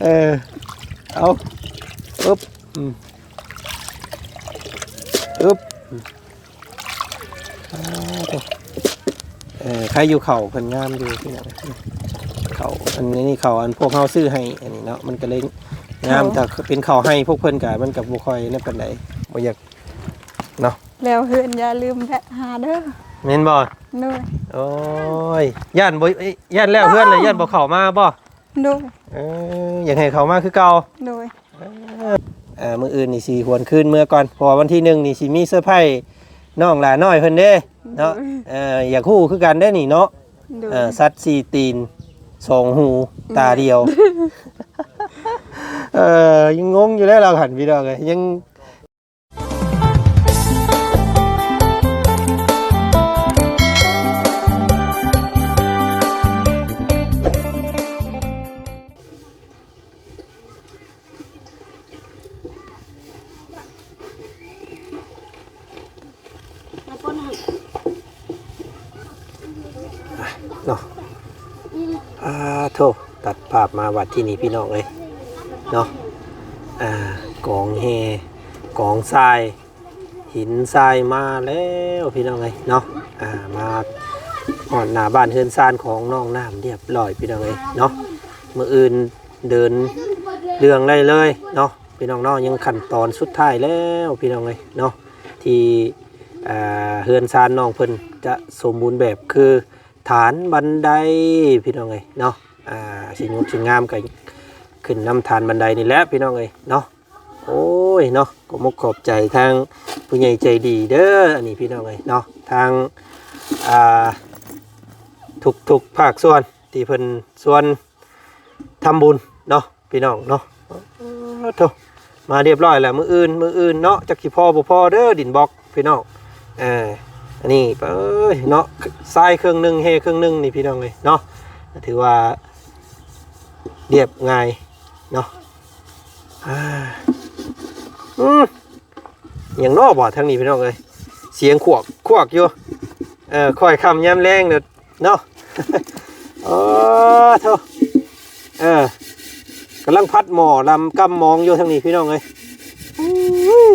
เออ เอาอึ๊บอืมอึ๊บอืมอ่าตัวเออใครอยู่เข่าเพิ่นงามอยู่พี่น้องเขาอันนี้นี่เขาอันพวกเฮาซื้อให้ อันนี้เนาะ มันก็เลยงามแต่เป็นเขาให้พวกเพิ่นกะมันกับบ่ค่อยนั่นปานใดบ่อยากแล้วเฮือนอย่าลืมแวะหาเด้อแม่นบ่ด้วยโอ้ยย่านบ่เอ้ยย่านแล้วเพื่อนเลยย่านบ่เข้ามาบ่ ด้วยเอออยากให้เข้ามาคือเก่าด้วยเอ่ามื้ออื่นนี่สิหวนคืนเมื่อก่อนเพอวันที่หนึ่งนี่สิมีเซอร์ไพรส์น้องหลาน้อยเพิ่นเด้เนาะเอ่ออยากฮู้คือกันได้นี่เนาะด้วยเอ่อสัตว์สี่ตีนสองหูตาเดียว เอ่อยังงงอยู่แล้วเราหันพี่น้องเลยยัง โทตัดภาพมาวัดที่นี่พี่น้องเลยเนาะอ่ากองเฮกองทราย หินทรายมาแล้วพี่น้องเลยเนาะอ่ามาอ่อนหน้าบ้านเฮือนซานของน้องน้ำเรียบร้อยพี่น้องเลยเนาะเมื่ออื่นเดินเรื่องได้เลยเนาะพี่น้องเนาะยังขั้นตอนสุดท้ายแล้วพี่น้องเลยเนาะที่เฮือนซานน้องเพิ่นจะสมบูรณ์แบบคือฐานบันไดพี่น้องเลยเนาะ อ่าสิงดสิงงามกันขึ้นนำฐานบันไดนี่แหละพี่น้องเลยเนาะโอ้ยเนาะก็มกขอบใจทางผู้ใหญ่ใจดีเด้ออันนี้พี่น้องเลยเนาะทางอ่าทุกทุกภาคส่วนที่เพิ่นส่วนทำบุญเนาะพี่น้องเนาะโถมาเรียบร้อยแล้วมืออื่นมืออื่นเนาะจักสิพอบ่พอเด้อดินบล็อกพี่น้องเอออันนี้เอ้ยเนาะทรายเครื่องหนึงเฮเครื่องหนึงนี่พี่น้องเลยเนาะถือว่า เรียบง่ายเนาะอ่าอืมอย่างนอกบ่ทางนี้พี่น้องเลยเสียงขวกขวกอยู่เออค่อยคำย้ำแรงเด้อเนาะโอ้เท่าเออกำลังพัดหมอลำกำมองอยู่ทางนี้พี่น้องเลยอุ้ย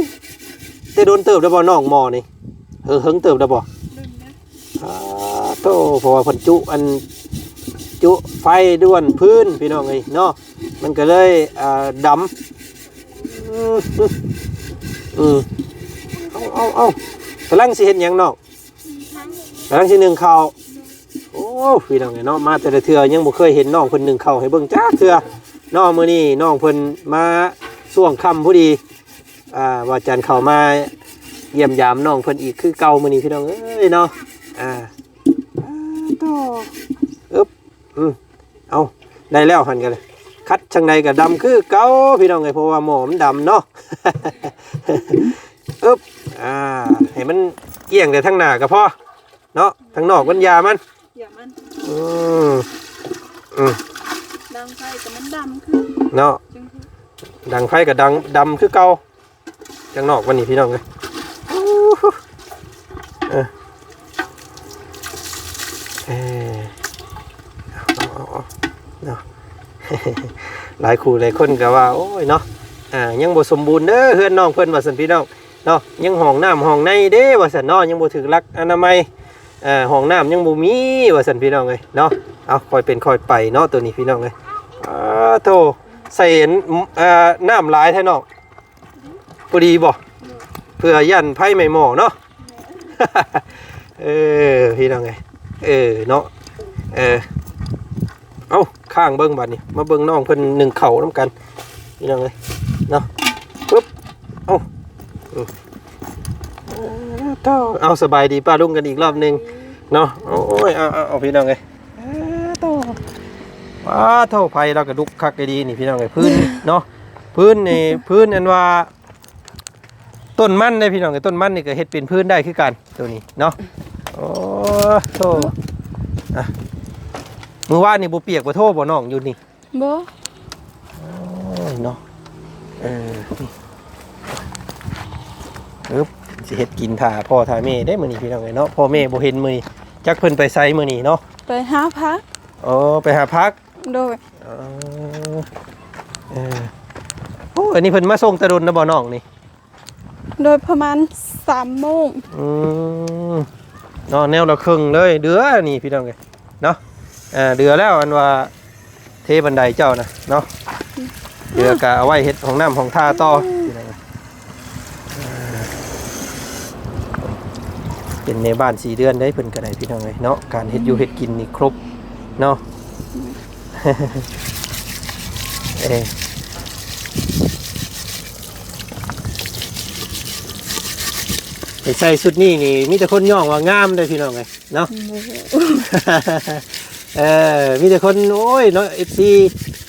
แต่โดนเติบได้บ่น้องหมอนี่เออเฮิงเติบได้บ่อ่าโตเพราะว่าเพันจุอัน จุไฟด้วนพื้นพี่น้องเลยเนาะมันก็เลยดำอืมเอาเอาเอากำลังสิเห็นยังนาะกำลังสิหนึ่งเข่าโอ้พี่น้องเนาะมาแต่ละเทือยังบ่เคยเห็นน้องเพิ่นหนึ่งเข่าให้เบิ่งจ้าเทือน้องมื้อนี้น้องเพิ่นมาช่วงค่ำพอดีอ่าว่าจันเข้ามาเยี่ยมยามน้องเพิ่นอีกคือเก่ามื้อนี้พี่น้องเอ้ยเนาะอ่าอ่าต่ ออึ๊บอืมเอาได้แล้วหันกันเลยคัดช่างใดก็ดำคือเก่าพี่น้องไงเพราะว่าหมอมันดำเนาะอึ๊บอ่าให้มันเกี่ยงแต่ทั้งหน้าก็พอเนาะทั้งนอกมันยามันอย่ามันอืมอืมดังไฟกับมันดำขึ้นเนาะจังคือดังไฟกับดังดำคือเก่าจังนอกวันนี้พี่น้องเลยอู้หูเออเออ เนาะหลายคู่หลายคนก็ว่า โอ้ยเนาะอ่ายังบ่สมบูรณ์เด้อเฮือนน้องเพิ่อนว่าซั่นพี่น้องเนาะยังห้องน้ำห้องในเด้ว่าซั่นเนาะยังบ่ถึงหลักอนามัยอ่อห้องน้ำยังบ่มีว่าซั่นพี่น้องเอ้ยเนาะเอาคอยเป็นคอยไปเนาะตัวนี้พี่น้องเอ้ยอ้าโธ่ใส่เห็นเอ่อน้ำหลายแท้เนาะพอดีบ่เพื่อยันไผไม่หม้อเนาะเออพี่น้องเอ้ยเออเนาะเออ เอาข้างเบิ้งบัดนี่มาเบิ้งน้องเพิ่นหนึ่งเข่าน้ำกันนี่น้องเลยเนาะปึ๊บเอาเอาเอาสบายดีป้าลุงกันอีกรอบหนึ่งเนาะโอ้ยเอาเอาพี่น้องเลยเอาเท่าว้าเท่าไฟเรากระดุกคักดีนี่พี่น้องเลยพื้นเนาะพื้นนี่พื้นอันว่าต้นมันได้พี่น้องเลยต้นมันนี่ก็เฮ็ดเป็นพื้นได้คือกันตัวนี้เนาะโอ้โธ่อะ มือว่านนี่บ่เปียกบ่โทษบ่น้องอยู่นี่บ่โอ้ยเนาะเออนี่ปึ๊บสิเฮ็ดกินท่าพ่อท่าแม่ได้มื้อนี้พี่น้องเอ้ยเนาะพ่อแม่บ่เห็นมื้อนี้จักเพิ่นไปไสมื้อนี้เนาะไปหาพักโอ้ไปหาพักโดยเออเออโอ้อันนี้เพิ่นมาส่งตะดนนะบ่น้องนี่ โดยประมาณ3โมงอืมเนาะแนวละครึ่งเลยเดือนี่พี่น้องเอ้ยเนาะเออเดือแล้วอันว่าเทบันไดเจ้านะเนาะเดือกะเอาไว้เฮ็ดของน้ำของท่าต่อพี่น้องเอ้ยเออเป็นในบ้านสี่เดือนได้เพิ่นก็ได้พี่น้องเอ้ยเนาะการเฮ็ดอยู่เฮ็ดกินนี่ครบเนาะเอ้ยไปใส่ชุดนี้นี่มีแต่คนย่องว่างามเลยพี่น้องไงเนาะ เออมีแต่คนโอ้ยเนาะเอฟซี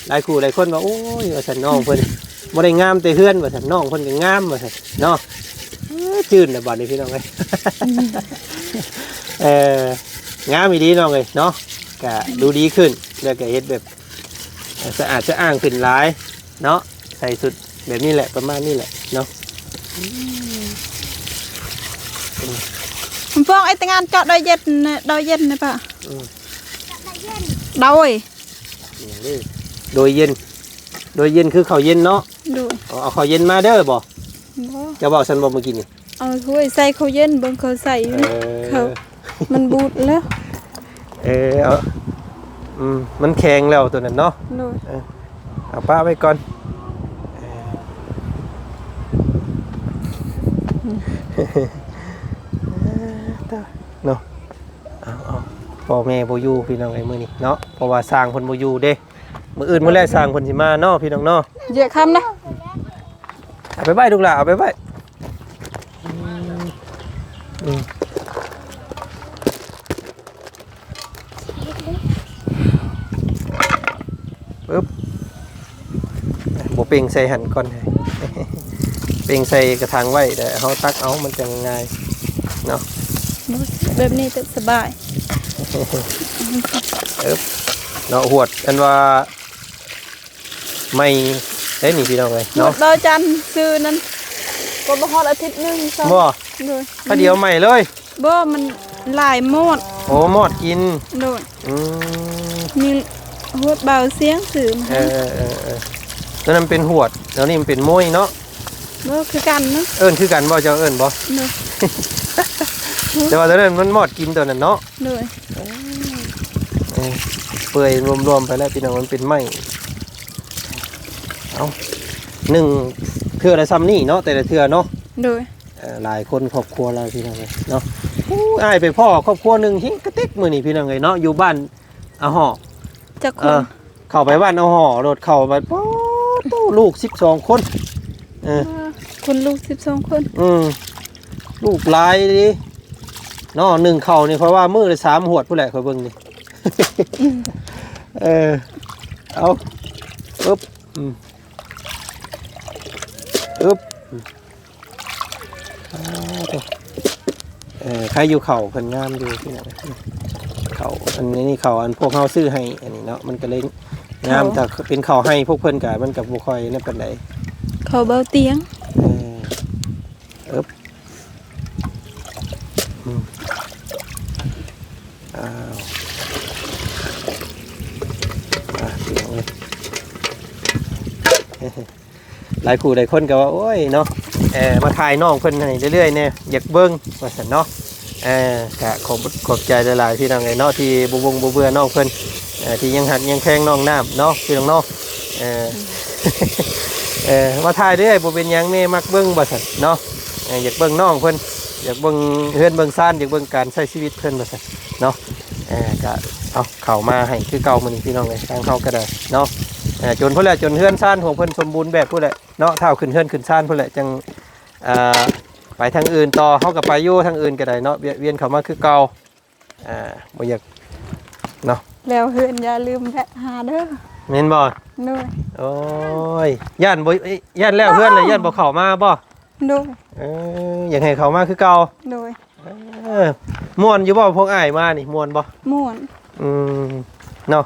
หลายคู่หลายคนว่าโอ้ยว่าสันน้องเพิ่นบ่ได้งามแต่เฮือนว่าสันน้องเพิ่นก็งามว่าสันเนาะเออจื่นน่ะบัดนี้พี่น้องเอ้ย เอองามอีดีน้องเอ้ยเนาะก็ดูดีขึ้นแล้วก็เฮ็ดแบบสะอาดสะอ้างขึ้นหลาย เนาะใส่สุดแบบนี้แหละประมาณนี้แหละเนาะผมฟ้องไอ้แต่งานเจาะดอยเย็นน่ะดอยเย็นนะป่ะอืม ดอยอย่างนี้โดยเย็น โดยเย็นคือข้าวเย็นเนาะโดยเอาเอาข้าวเย็นมาเด้อบ่บ่จะบอกฉันบ่เมื่อกี้นี่เอาถ้วยใส่เขาวเย็นเบิ่งเขาใส่อยู่เอนี่อเขามันบูดแล้วเออเอาอืมมันแข็งแล้วตัวนั้นเนาะโดยเอาป้าไว้ก่อนเนาะเอาเอา พ่อแม่บ่อยู่พี่น้องไอ้มื้อนี้เนาะเพราะว่าสร้างเพิ่นบ่อยู่เด้มื้ออื่นมื้อแรกสร้างเพิ่นสิมาเนาะพี่น้องเนาะเหยอะคำนะเอาไปไว้ลูกหล่ะเอาไปไว้อืมอืมปึ๊บบ่เป่งใส่หันก่อนให้ เป่งใส่กระถางไว้แต่เฮาตักเอามันจะง่ายเนาะแบบนี้จะสบาย เนาะหวดอันว่าไม่ได้หนีพี่น้องเลยเนาะเนาะดอยจันทร์ซื้อนั้นก็บ่ฮอดอาทิตย์หนึงซ้ำบ่โดยถ้าเดียวใหม่เลย บ่มันหลายโมดโอ้หมอดกินโดยอืมมีหวดเบาเสียงสื่อมาเออเออเออแล้วนั่นเป็นหวด แล้วนี่มันเป็นมวยเนาะ บ่คือกันเนาะเอิ้นคือกันบ่เจ้าเอิ้นบ่ โดย แต่ว่าตัวนั้นมันหมอดกินตัวนั้นเนาะโดยเออเปื่อยรวมๆไปแล้วพี่น้องมันเป็นไม้เอาหนึ่งเทื่อละซ้ำนี่เนาะแต่ละเทื่อเนาะโดยเอ่อหลายคนครอบครัวเราพี่น้องเลยเนาะอู้อ้ายไปพ่อครอบครัวหนึ่งหิ้งกระเต็กมือนี่พี่น้องเลยเนาะอยู่บ้านอาห่อจักคเอนอเข้าไปบ้านอาห่อรถเข้าไปป๊อดตู้ลูกสิบสองคนเออคนลูก12คน อืมลูกหลายดิ เนาะหนึ่งเข่านี่เพราะว่ามือเลยสามหวดผู้แหละคอยเบิ่งนี่ เออเอาอึ๊บอืมอึ๊บอืมอ้าวเด้อเออใครอยู่เขาเพิ่นงามอยู่ที่ไหนเขาอันนี้นี่เขาอันพวกเขาซื้อให้ อันนี้เนาะมันก็เลยงามแต่เป็นเขาให้พวกเพิ่นกับมันกับบุคอยนั่นเป็นไรเขาเบาเตียง เออเอบอืมอ้าวอะเสียงเลย หลายคู่หลายคนก็ว่าโอ้ยเนาะเออมาถ่ายน้องเพิ่นให้เรื่อยๆเนี่ยอยากเบิ่งว่าซั่นเนาะเออกะขอบขอบใจหลายๆพี่น้องไงเนาะที่บ่วงบ่เบื่อน้องเพิ่นเออที่ยังหัดยังแข้งน้องน้ำเนาะพี่น้องเนาะเออเออมาถ่ายเรื่อยบ่เป็นหยังแม่มักเบิ่งบ่ซั่นเนาะเอออยากเบิ่งน้องเพิ่นอยากเบิ่งเฮือนเบิ่งซ่านอยากเบิ่งการใช้ชีวิตเพิ่นบ่ซั่นเนาะเออกะเอาเข้ามาให้คือเก่ามื้อนี้พี่น้องเลยทางเขาก็ได้เนาะ จนพุ่นแหละจนเฮือนซ่านของเพิ่นสมบูรณ์แบบพุ่นแหละเนาะเท่าขึ้นเฮือนขึ้นซ่านพุ่นแหละจังอ่าไปทางอื่นต่อเฮากับไปอยู่ทางอื่นก็ได้เนาะเวียนเวียนเข้ามาคือเก่าอ่าบ่อยากแล้วเฮือนอย่าลืมแวะหาเด้อแม่นบ่โดยโอ้ยย่านบ่เอ้ยย่านแล้วเฮือนเลยย่านบ่เข้ามาบ่โดยเอออยากให้เข้ามาคือเก่าโดยเออม่วนอยู่บ่พวกอ้ายมานี่ม่วนบ่ม่วนอืมเนาะ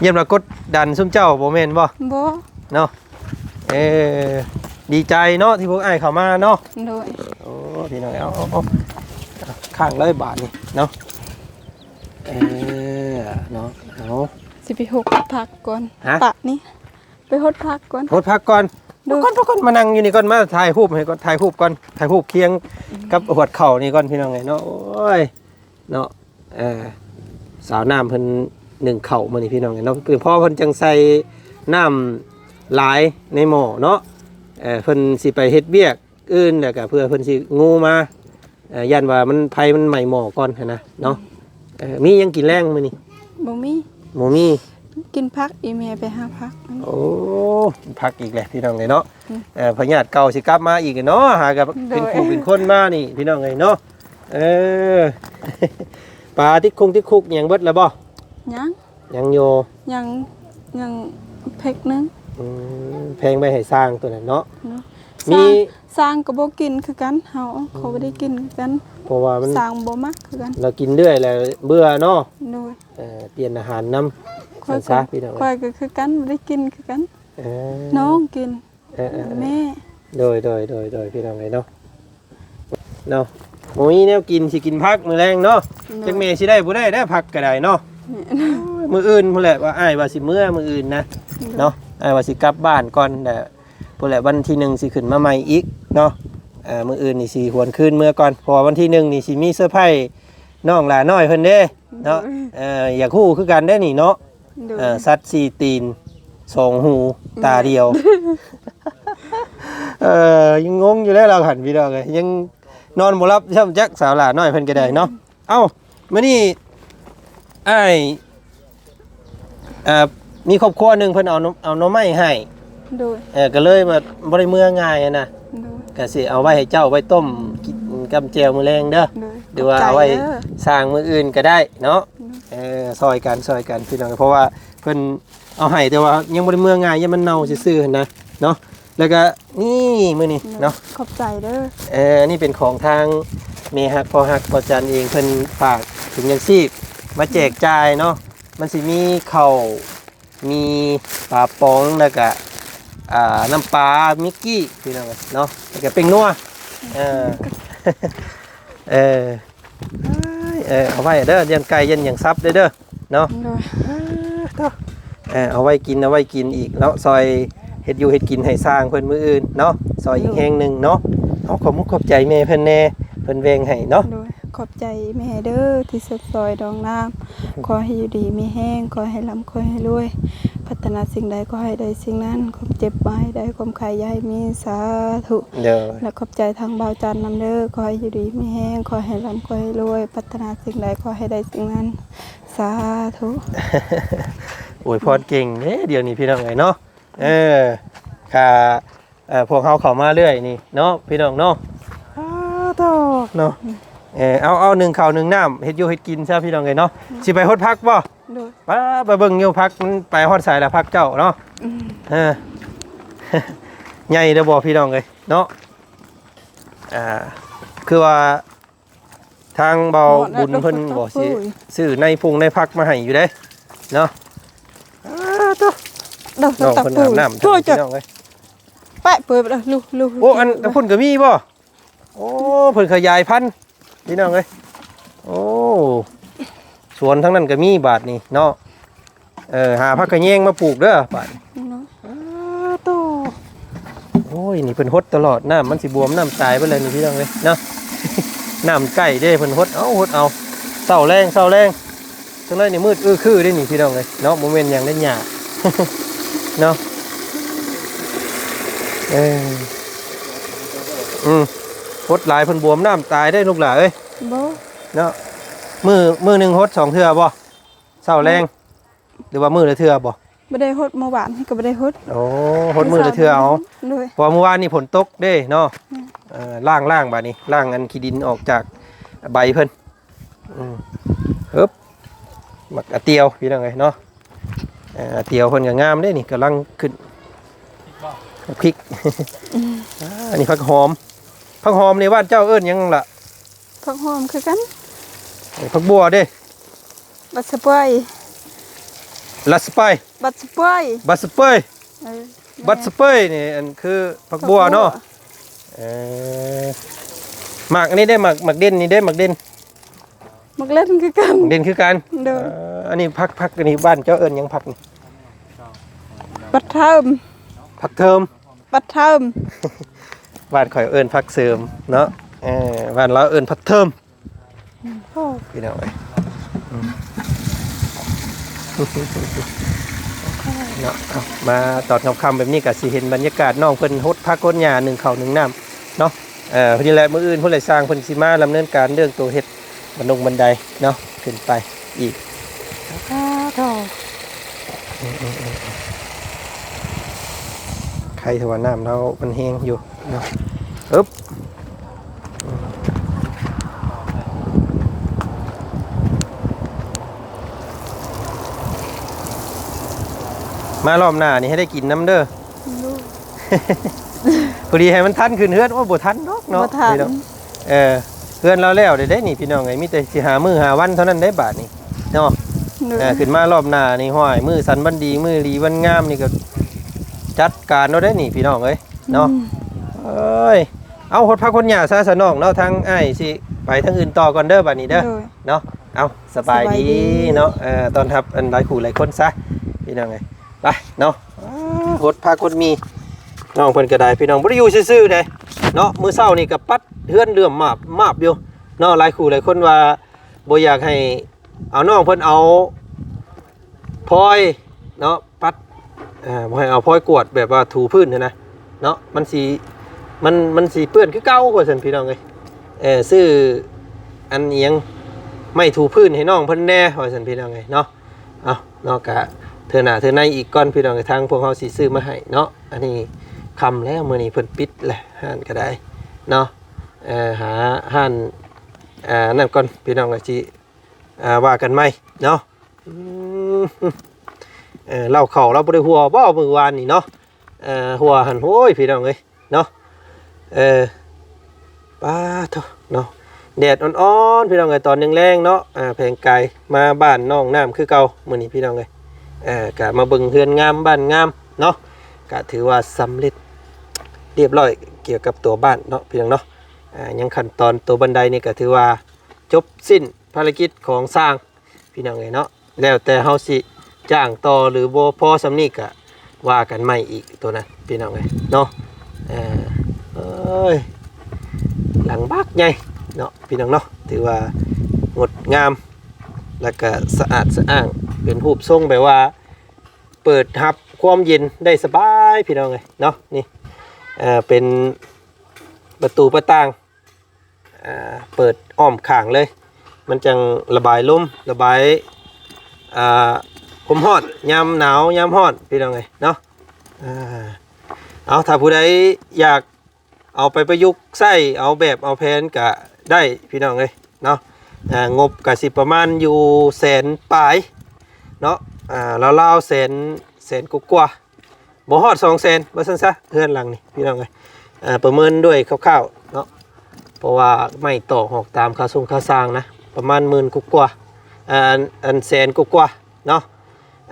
เยี่ยมว่ากดดันซุมเจ้าบ่แม่นบ่บ่เนาะเออดีใจเนาะที่พวกไอ้ายเข้ามาเนาะโดยโอ้พี่น้อยเอาเอาเอาข้างเลยบาทนี่เนาะเออเนาะเอาเอา สิไปหกพักก่อนฮะ ปะนี่ไปหดพักก่อน โพดพักก่อนดู ก่อนพักก่อนมานั่งอยู่นี่ก่อนมาถ่ายรูปให้ก่อนถ่ายรูปก่อนถ่ายรูปเคียงกับหัวเข่านี่ก่อนพี่น้องไงเนาะโอ้ยเนาะเออสาวน้ำเพิ่น หนึ่งเข่ามานี่พี่น้องไงเนาะคือพ่อเพิ่นจังใส่น้ำหลายในหม้อเนาะเออเพิ่นสิไปเฮ็ดเบียกอื่นแล้วก็เพื่อเพิ่นสิงูมาเอ่อยันว่ามันไผมันใหม่หม้อก่อนหั้นนะเนาะเออมีหยังกินแรงมื้อนี้บ่มีหมูมี กินพักอีแม่ไปหาพักนั่นโอ้พักอีกแล้วพี่น้องเลยเนาะอืมเออพญาติเก่าสิกลับมาอีกเนาะหากับโดยเป็นผู้เป็นคนมานี่ พี่น้องเลยเนาะเออ ปลาที่คงที่คุกหยังเบิดแล้วบ่ ยังยังโยยังยังเพกนึงอืมแพงไปให้สร้างตัวนั้นเนาะ เนาะมี สร้างสร้างก็บ่กินคือกันเฮาเขาบ่ได้กินคือกันเพราะว่ามันสร้างบ่มักคือกันเรากินเรื่อยแล้วเบื่อเนาะโดยเออเปลี่ยนอาหารน้ำค่อยซะพี่น้องค่อยก็คือกันบ่ได้กินคือกัน เออน้องกินเออเออเออแม่โดยโดยโดยโดยพี่น้องเลยเนาะเนาะหมูยแนวกินสิกินพักมื้อแรงเนาะจักเมสิได้บ่ได้ได้พักก็ได้เนาะ มืออื่นพุ่นแหละว่าอ้ายว่าสิเมื่อมืออื่นนะเนาะอ้ายว่าสิกลับบ้านก่อนแต่พุ่นแหละวันที่หนึ่งสิขึ้นมาใหม่อีกเนาะเอ่อมืออื่นนี่สิหวนคืนเมื่อก่อนเพอวันที่หนึ่งนี่สิมีเซอร์ไพรส์น้องหลาน้อยเพิ่นเด้เนาะเอ่ออยากฮู้คือกันได้นี่เนาะโดยเอ่อสัตว์สี่ตีนสองหูตาเดียว เอ่อยังงงอยู่แล้วเราหันพี่น้องเลยยังนอนบ่หลับช่ำจักสาวหลาน้อยเพิ่นก็ได้เนาะเอ้ามื้อนี้ ไอ้ายเอ่อมีครอบครัวหนึ่งเพิ่นเอาน้ำเอาหน้ำไม้ให้โดยเออก็เลยมาบ่ได้เมื่อง่ายอะนะโดยก็สิเอาไว้ให้เจ้าไว้ต้มกินกับแจวมื้อแรงเด้อ โดยหรือว่าขบใจเอาไว้ด้อสร้างมื้ออื่นก็ได้เนาะอืมเออซอยกันซอยกันพี่น้องเพราะว่าเพิ่นเอาให้แต่ว่ายังบ่ได้เมื่อง่ายยังมันเน่าซื่อๆนะเนาะแล้วก็นี่มื้อนี้เนาะขอบใจเด้อเออนี่เป็นของทางเมฮักพอฮักพอจันเองเพิ่นฝากถุงยังชีพ มาแจกจ่ายเนาะมันสิมีเข้ามีปลาปองแล้วก็อ่าน้ำปลามิกกี้พี่น้องเนาะแล้วก็เป็นนัวเออเออเออเอาไว้เด้อเยันไก่เยันอย่างซับเด้อเด้อเนาะเออเอาไว้กินเอาไว้กินอีกเนาะซอยเฮ็ดอยู่เฮ็ดกินให้สร้างเพิ่นมืออื่นเนาะซอยอีกแห่งหนึ่งเนาะเอาขอบมุกขอบใจแม่เพิ่นแน่เพิ่นแวงให้เนาะ ขอบใจแม่เด้อที่สดซอยดองน้ำขอให้อยู่ดีมีแห้งขอให้ร่ำขอให้รวย พัฒนาสิ่งใดก็ให้ได้สิ่งนั้นความเจ็บมาให้ได้ความขายยายมีสาธุเด้อและขอบใจทางบ่าวจันทร์นำเด้อขอให้อยู่ดีมีแห้งขอให้ร่ำขอให้รวย พัฒนาสิ่งใดขอให้ได้สิ่งนั้น สาธุอวยพรเก่งเด้เดี๋ยวนี้พี่น้องเอ้ยเนาะเออค่ะเอ่อพวกเฮาเข้ามาเรื่อยนี่เนาะพี่น้องเนาะอ้าตอกเนาะ เออเอาเอาหนึ่งข้าวหนึ่งน้ำเฮ็ดอยู่เฮ็ดกินซะพี่น้องเอ้ยเนาะสิไปฮดพักบ่โดยป้าไปเบิ่งอยู่พักมันไปฮอดสายละพักเจ้าเนาะอืมเออใหญ่เด้อบ่พี่น้องเอ้ยเนาะอ่าคือว่าทางเบาบุญเพิ่นบ่สิซื้อในพุงในพักมาให้อยู่เด้เนาะอ้าตัวเด้อน้องตักเพิ่นปูอาบน้ำตัวพี่จ้ะน้องเอ้ยแปะเปิดไปเลยลูกลูกโอ้อันอันพุ่นก็มีบ่โอ้เพิ่นขยายพันธุ์ พี่น้องเอ้ยโอ้สวนทั้งนั้นก็มีบาดนี่เนาะเออหาผักกระแยงมาปลูกเด้อบาดเนาะโตโอ้ยนี่เพิ่นฮดตลอดน้ำมันสิบวมน้ำตายไปเลยนี่พี่น้องเลยเนาะน้ำใกล้เด้เพิ่นฮดเอาฮดเอาเศร้าแรงเศร้าแรงทั้งนั้นนี่มืดอื้อคือได้นี่พี่น้องเลยเนาะโมเมนต์อย่างได้หยาเนาะเอออืม ฮดหลายเพิ่นบวมน้ำตายได้ลูกหลานเอ้ยบ่เนาะมือมือหนึ่งฮดสองเทื่อบ่เศร้าแรงหรือว่ามือละเทื่อบ่บ่ได้ฮดเมื่อวานก็บ่ได้ฮดโอ้ฮดมือละเทื่อเอาโดยเพอเมื่อวานนี่ฝนตกเด้เนาะอืมเอ่อล่างล่างบาดนี้ล่างอันขี้ดินออกจากใบเพิ่นอืมฮึบหมักอะเตียวพี่น้องเอ้ยเนาะเอ่ออะเตียวเพิ่นก็งามเด้นี่กำลังขึ้นพริกอ่าอันนี้ผักหอม ผักหอมในบ้านเจ้าเอิ้นหยังล่ะผักหอมคือกันเอ้ยผักบัวเด้บัดสะปอยลัสไปบัดสะปอยบัสสเปยเออบัสสเปยนี่อันคือผักบัวเนาะเออหมักอันนี้ได้หมักหมักเด่นนี่ได้หมักเด่นมักเล่นคือกันเด่นคือกันเด้อ เอ่ออันนี้พักพักอันนี้บ้านเจ้าเอิญยังพักนี่ปัดเทิมพักเทอมปัดเทิม บ้านข่อยเอิญพักเสริมเนาะเออบ้านเราเอิญพักเทอมพี่น้องเอ้ยเนาะมาตอนคำๆแบบนี้ก็สิเห็นบรรยากาศน้องเพิ่นฮดพักก้นหญ้าหนึ่งเข่าหนึ่งน้ำเนาะเอ่อพอดีแหละมืออื่นพิ่นเลสร้างเพิ่นสิมาดำเนินการเรื่องตัวเฮ็ดบันดงบันไดเนาะขึ้นไปอีกอ้าดอกใครทว่าน้ำเรามันแห้งอยู่ อึ๊บมารอบหน้านี่ให้ได้กินน้ำเด้อลูกพอดีให้มันทันขึ้นเฮือนโอ้บ่ทันดอกเนาะบ่ทันพี่องเออเฮือนเราแล้วได้ได้นี่พี่น้องไงมีแต่สิหามือหาวันเท่านั้นได้บาทนี่เนาะเด้อเออขึ้นมารอบหน้านี่ห้อยมือสันบันดีมือหลีวันงามนี่ก็จัดการเราได้นี่พี่น้องเอ้ยเนาะอืม เอ้ย เอาหดพักคนหยาซะสนองเนาะทางอ้ายสิไปทางอื่นต่อก่อนเด้อบัดนี้เด้อ โดย เนาะ เอาสบายสบายดี ดีเนาะ เอ่อตอนทับอันหลายขู่หลายคนซะ พี่น้องไงไปเนาะหดพักคนมี น้องเพิ่นก็ได้พี่น้องบ่ได้อยู่ซื่อๆเด้เนาะ มื้อเช้านี่ก็ปัดเฮือนเลื่อมมาบมาบอยู่ เนาะหลายขู่หลายคนว่าบ่อยากให้ เอาน้องเพิ่นเอาพลอย เนาะ ปัดเอ่อบ่ให้เอาพลอยกวดแบบว่าถูพื้นเนยนะ เนาะ มันสิ มันมันสิเปื้อนคือเก่าว่าซั่นพี่น้องเอ้ยเออซื้ออันเอียงไม่ถูพื้นให้น้องเพิ่นแน่ว่าซั่นพี่น้องไงเนาะเอาเนาะกะเธอหน้าเธอในอีกก้อนพี่น้องไอ้ทางพวกเฮาสิซื้อมาให้เนาะอันนี้คำแล้วมื้อนี้เพิ่นปิดแหละห้านก็ได้เนาะเอ่อหาห้านอ่านั่นก่อนพี่น้องก็สิอ่าว่ากันใหมเนาะเออเล่าเข้าเราบ่ได้หัวบ่มื้อวานนี่เนาะเอ่อหัวหันโอ้ยพี่น้องเอ้ยเนาะ เออป้าโตเนาะแดดอ่อนๆพี่น้องเอ้ยตอนแรงๆเนาะอ่าแผงไกลมาบ้านน้องน้ำคือเก่ามื้อนี้พี่น้องเอ้ยเอ่อกะมาเบิ่งเฮือนงามบ้านงามเนาะกะถือว่าสำเร็จเรียบร้อยเกี่ยวกับตัวบ้านเนาะพี่น้องเนาะอ่ายังขั้นตอนตัวบันไดนี่ก็ถือว่าจบสิ้นภารกิจของสร้างพี่น้องเอ้ยเนาะแล้วแต่เฮาสิจ้างต่อหรือบ่พอสำนี้ก็ว่ากันใหม่อีกตัวนั้นพี่น้องเอ้ยเนาะเอ่อ อ้ยหลังบักใหญ่เนาะพี่น้องเนาะถือว่างดงาม แล้วก็สะอาดสะอ้างเป็นรูปทรงแบบว่า เปิดรับความเย็นได้สบายพี่น้องเลยเนาะนี่เอ่อเป็นประตูประต่างอ่าเปิดอ้อมข้างเลย มันจังระบายลมระบายอ่าความร้อนยามหนาวยามร้อนพี่น้องเลยเนาะอ่าเอาถ้าผู้ใดอยาก เอาไปประยุกต์ใส่เอาแบบเอาแผนกะได้พี่น้องเลยเนาะอ่างบกะสิประมาณอยู่แสนปลายเนาะเราเล่าแสนแสนกว่าบ่ฮอดสองแสนว่าซั่นซะเฮือนหลังนี่พี่น้องเลยประเมินด้วยคร่าวๆเนาะเพราะว่าไม่ต่อหอกตามค่าส่งค่าสร้างนะประมาณหมื่นกว่าๆอ่าอันอันแสนกว่าเนาะ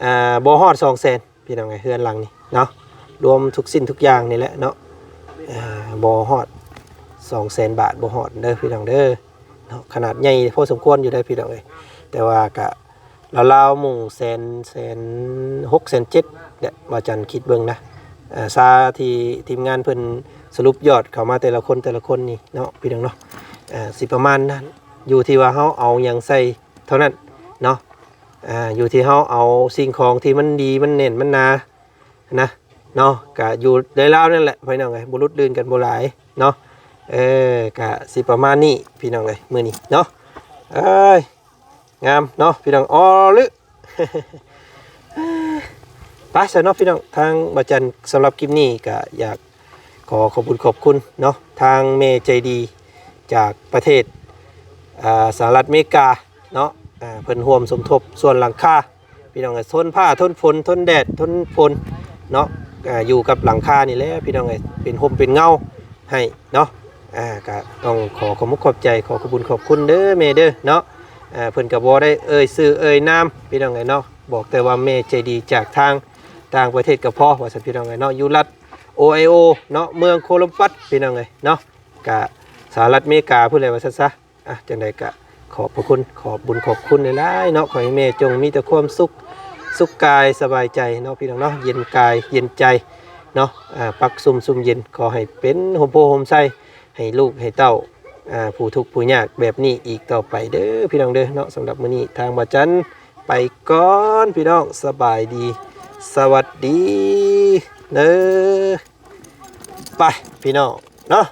อ่าบ่ฮอดสองแสนพี่น้องเลยเฮือนหลังนี่เนาะรวมทุกสิ้นทุกอย่างนี่แหละเนาะ บอฮอดสองแสนบาทบอฮอดเด้อพี่น้องเด้อขนาดใหญ่พอสมควรอยู่ได้พี่น้องเลยแต่ว่ากะเราเล่าหมุ่งแสนแสนหกแสนเจ็ดเนี่ยว่าจันคิดเบิ่งนะซาทีทีมงานเพิ่นสรุปยอดเขามาแต่ละคนแต่ละคนนี่เนาะพี่น้องเนาะอ่าสิประมาณนั้นอยู่ที่ว่าเฮาเอาหยังใส่เท่านั้นเนาะออยู่ที่เฮาเอาสิ่งของที่มันดีมันเน่นมันนานะ เนาะกะอยู่ไดล่าวนั่นแหละพี่น้องไงบุรุษลื่นกันโบหลายเนาะเออกะสิประมาณนี้พี่น้องเลยมือนี้เนาะเอ้ยงามเนาะพี่น้องอ๋อลึไปสนาะพี่น้องทางบาจันสำหรับคลิปนี้ก็อยากขอขอบคุณขอบคุณเนาะทางเมใจดีจากประเทศสหรัฐอเมริกาเนาะเพิ่นร่วมสมทบส่วนหลังคาพี่น้องก็ทนผ้าทนฝนทนแดดทนฝนเนาะ อ่าอยู่กับหลังคานี่แหละพี่น้องเอ้ยเป็นห่มเป็นเงาให้เนาะอ่าก็ต้องขอขอบคุณขอบใจขอขอบคุณขอบคุณเด้อเมเด้อเนาะอ่าเพิ่นก็บ่ได้เอ่ยชื่อเอ่ยนามพี่น้องเอ้ยเนาะบอกแต่ว่าเมใจดีจากทางต่างประเทศก็พอว่าซั่นพี่น้องเอ้ยเนาะอยู่รัฐโอไอโอเนาะเมืองโคลัมบัสพี่น้องเอ้ยเนาะก็สหรัฐอเมริกาพูดเลยว่าซั่นซะอะจังไดก็ขอบพระคุณขอบบุญขอบคุณหลายๆเนาะขอให้แม่จงมีแต่ความสุข สุขกายสบายใจเนาะพี่น้องเนาะเย็นกายเย็นใจเนาะอ่าปักซุ่มซุ่มเย็นขอให้เป็นโฮมโพโฮมไซให้ลูกให้เต้าอ่าผู้ทุกข์ผู้ยากแบบนี้อีกต่อไปเด้อพี่น้องเด้อเนาะสำหรับมื้อนี้ทางบ่จันไปก่อนพี่น้องสบายดี สวัสดีเด้อไปพี่น้องเนาะ